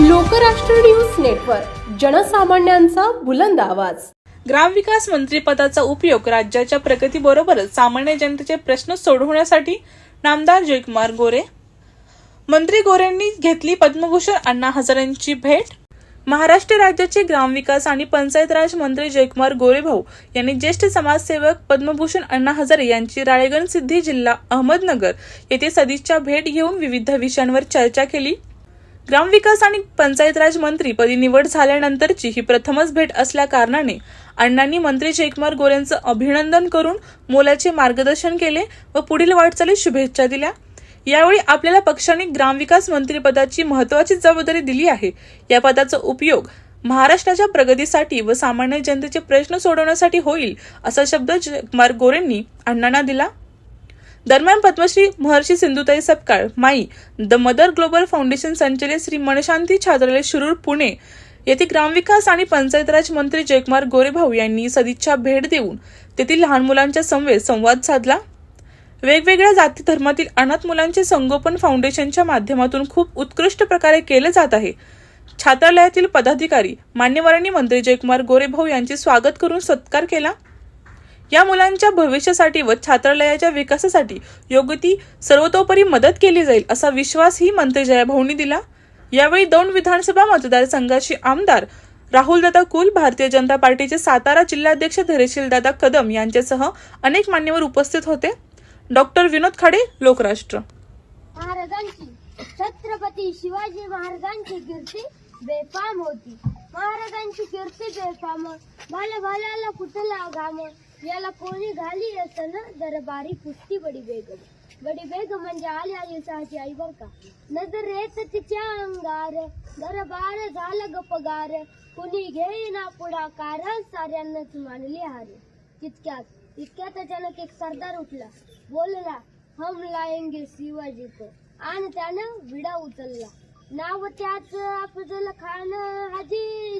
Lokrashtra news network जनसामान्यांचा बुलंद आवाज. ग्रामविकास मंत्रीपदाचा उपयोग राज्याच्या प्रगतीबरोबरच सामान्य जनतेचे प्रश्न सोडवण्यासाठी नामदार जयकुमार गोरे. मंत्री गोरेंनी घेतली पद्मभूषण अण्णा हजारेंची भेट. महाराष्ट्र राज्याचे ग्रामविकास आणि पंचायत राज मंत्री जयकुमार गोरेभाऊ यांनी ज्येष्ठ समाजसेवक पद्मभूषण अण्णा हजारे यांची राळेगण सिद्धी जिल्हा अहमदनगर येथे सदिच्छा भेट घेऊन विविध विषयांवर चर्चा केली. ग्रामविकास आणि पंचायत राज मंत्रीपदी निवड झाल्यानंतरची ही प्रथमच भेट असल्या कारणाने अण्णांनी मंत्री जयकुमार गोरेंचं अभिनंदन करून मोलाचे मार्गदर्शन केले व पुढील वाटचालीत शुभेच्छा दिल्या. यावेळी आपल्याला पक्षाने ग्रामविकास मंत्रीपदाची महत्वाची जबाबदारी दिली आहे. या पदाचा उपयोग महाराष्ट्राच्या प्रगतीसाठी व सामान्य जनतेचे प्रश्न सोडवण्यासाठी होईल असा शब्द जयकुमार गोरेंनी अण्णांना दिला. दरम्यान पद्मश्री महर्षी Sindhutai Sapkal my the mother global foundation संचलित श्री मनशांती छात्रालय शिरूर पुणे. येथे ग्रामविकास आणि पंचायत राज मंत्री जयकुमार गोरेभाऊ यांनी सदिच्छा भेट देऊन तेथील लहान मुलांच्या समवेत संवाद साधला. वेगवेगळ्या जाती धर्मातील अनाथ मुलांचे संगोपन फाउंडेशनच्या माध्यमातून खूप उत्कृष्ट प्रकारे केले जात आहे. छात्रालयातील पदाधिकारी मान्यवरांनी मंत्री जयकुमार गोरेभाऊ यांचे स्वागत करून सत्कार केला. या मुलांच्या भविष्यासाठी व छात्रालयाच्या विकासासाठी योग्य ती सर्वतोपरी मदत केली जाईल असा विश्वासही मंत्री जयाभाऊंनी दिला. यावेळी दोन विधानसभा मतदारसंघाचे आमदार राहुलदादा कुल भारतीय जनता पार्टीचे सातारा जिल्हाध्यक्ष धैर्यशीलदादा कदम यांच्यासह अनेक मान्यवर उपस्थित होते. डॉक्टर विनोद खाडे लोकराष्ट्र. महाराजांची. छत्रपती शिवाजी महाराजांची कीर्ती बेफाम होती. महाराजांची कीर्ती बेफाम. भाल्या भाल्याला कुठला घाम? याला कोणी घाली असन दरबारी कुस्ती बडी बेगम. बडी बेगम म्हणजे आली आली साची आई बर का. नजर येत तिच्या अंगार दरबार झालं गपगार कुणी घेईना पुढाकार साऱ्यांनाच मानली हारे. तितक्यात इतक्यात अचानक एक सरदार उठला. बोलला हम लाएंगे शिवाजी को. आणि त्यानं विडा उचलला. नाव त्याच अफजल खान हाजी.